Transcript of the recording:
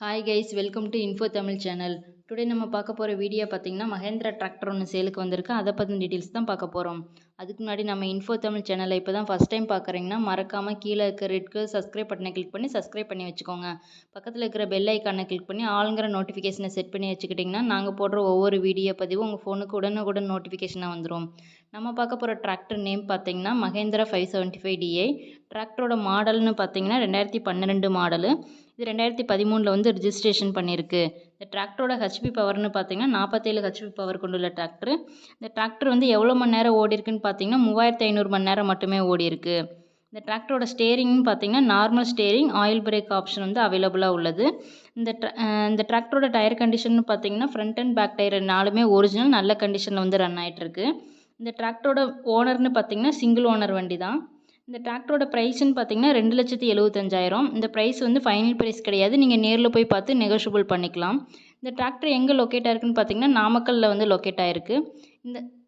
Hi guys welcome to info Tamil channel today நம்ம பார்க்க போகிற வீடியோ பார்த்தீங்கன்னா மகேந்திரா டிராக்டர் ஒன்று சேலுக்கு வந்திருக்கு. அதை பற்றின டீட்டெயில்ஸ் தான் பார்க்க போகிறோம் அதுக்கு முன்னாடி நம்ம இன்ஃபோ தமிழ் சேனலை இப்போ தான் ஃபஸ்ட் டைம் பார்க்குறீங்கன்னா மறக்காமல் கீழே இருக்கிற ரெட் கலர் சப்ஸ்கிரைப் பட்டனை கிளிக் பண்ணி சப்ஸ்கிரைப் பண்ணி வச்சுக்கோங்க. பக்கத்தில் இருக்கிற பெல் ஐக்கானை கிளிக் பண்ணி ஆளுங்கிற நோட்டிஃபிகேஷனை செட் பண்ணி வச்சுக்கிட்டிங்கன்னா நாங்கள் போடுற ஒவ்வொரு வீடியோ பதிவும் உங்கள் ஃபோனுக்கு உடனுக்குடன் நோட்டிஃபிகேஷனாக வந்துடும் நம்ம பார்க்க போகிற டிராக்டர் நேம் பார்த்தீங்கன்னா Mahindra five seventy five D டிராக்டரோட மாடல்னு பார்த்தீங்கன்னா ரெண்டாயிரத்தி பன்னிரெண்டு மாடலு இது ரெண்டாயிரத்தி பதிமூணில் வந்து ரிஜிஸ்ட்ரேஷன் பண்ணியிருக்கு இந்த டிராக்டரோட ஹெச்பி பவர்னு பார்த்தீங்கன்னா நாற்பத்தேழு ஹெச்பி பவர் கொண்டுள்ள டிராக்டர் இந்த டிராக்டர் வந்து எவ்வளோ மணி நேரம் ஓடி இருக்குன்னு பார்த்தீங்கன்னா மூவாயிரத்து ஐநூறு மணி நேரம் மட்டுமே ஓடி இருக்கு இந்த டிராக்டரோட ஸ்டேரிங்னு பார்த்தீங்கன்னா normal steering oil brake option வந்து அவைலபிளாக உள்ளது. இந்த இந்த டிராக்டரோட டயர் கண்டிஷன் பார்த்தீங்கன்னா ஃப்ரண்ட் அண்ட் பேக் டயர் நாலுமே ஒரிஜினல் நல்ல கண்டிஷனில் வந்து ரன் ஆயிட்டுருக்கு. இந்த டிராக்டரோட ஓனர்னு பார்த்தீங்கன்னா சிங்கிள் ஓனர் வண்டி தான். இந்த டிராக்டரோட ப்ரைஸ்ன்னு பார்த்தீங்கன்னா ரெண்டு லட்சத்தி எழுபத்தஞ்சாயிரம் இந்த ப்ரைஸ் வந்து ஃபைனல் ப்ரைஸ் கிடையாது. நீங்கள் நேரில் போய் பார்த்து நெகோஷியபிள் பண்ணிக்கலாம். இந்த டிராக்டர் எங்கே லொக்கேட் ஆயிருக்குன்னு பார்த்தீங்கன்னா நாமக்கல்லில் வந்து லொக்கேட் ஆயிருக்கு. இந்த